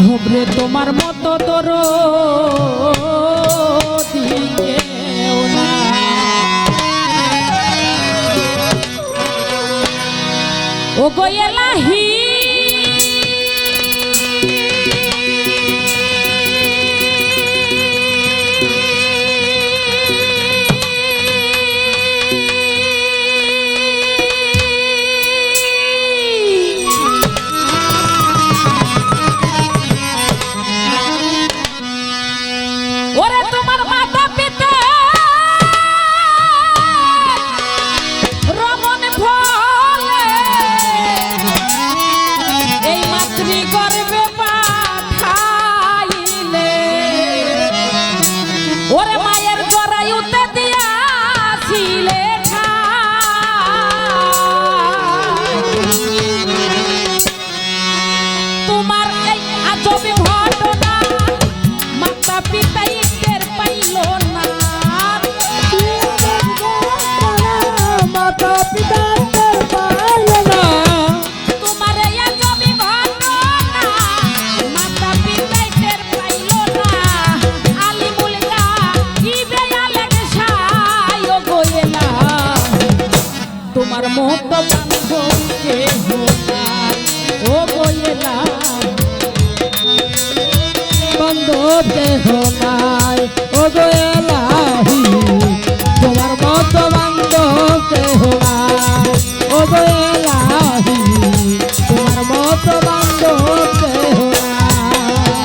ধুবরে তোমার মতো দরো ওরে তোমার বান্ধব কেহ নাই ও গো এলাহি, তোমার মতো বান্ধব কেহ নাই ও গো তোমার মতো বান্ধব কেহ নাই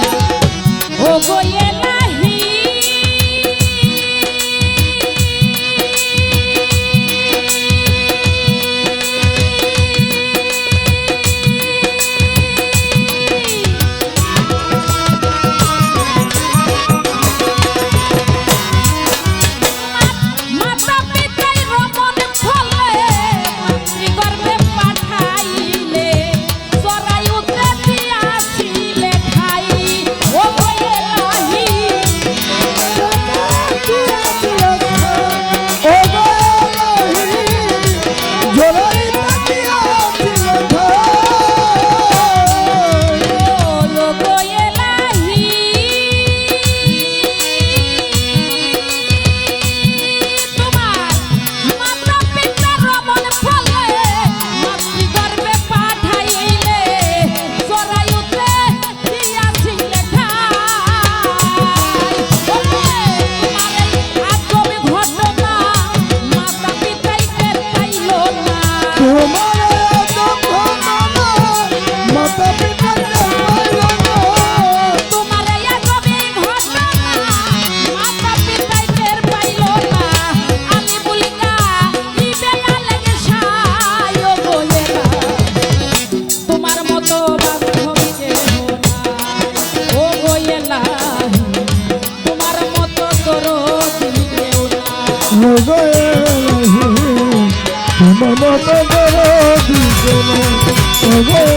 ও Oh.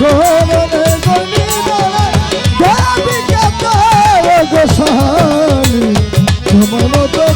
শোভনে গনি দোলায় দেবী কাতার গোসাহানি তোমার মতো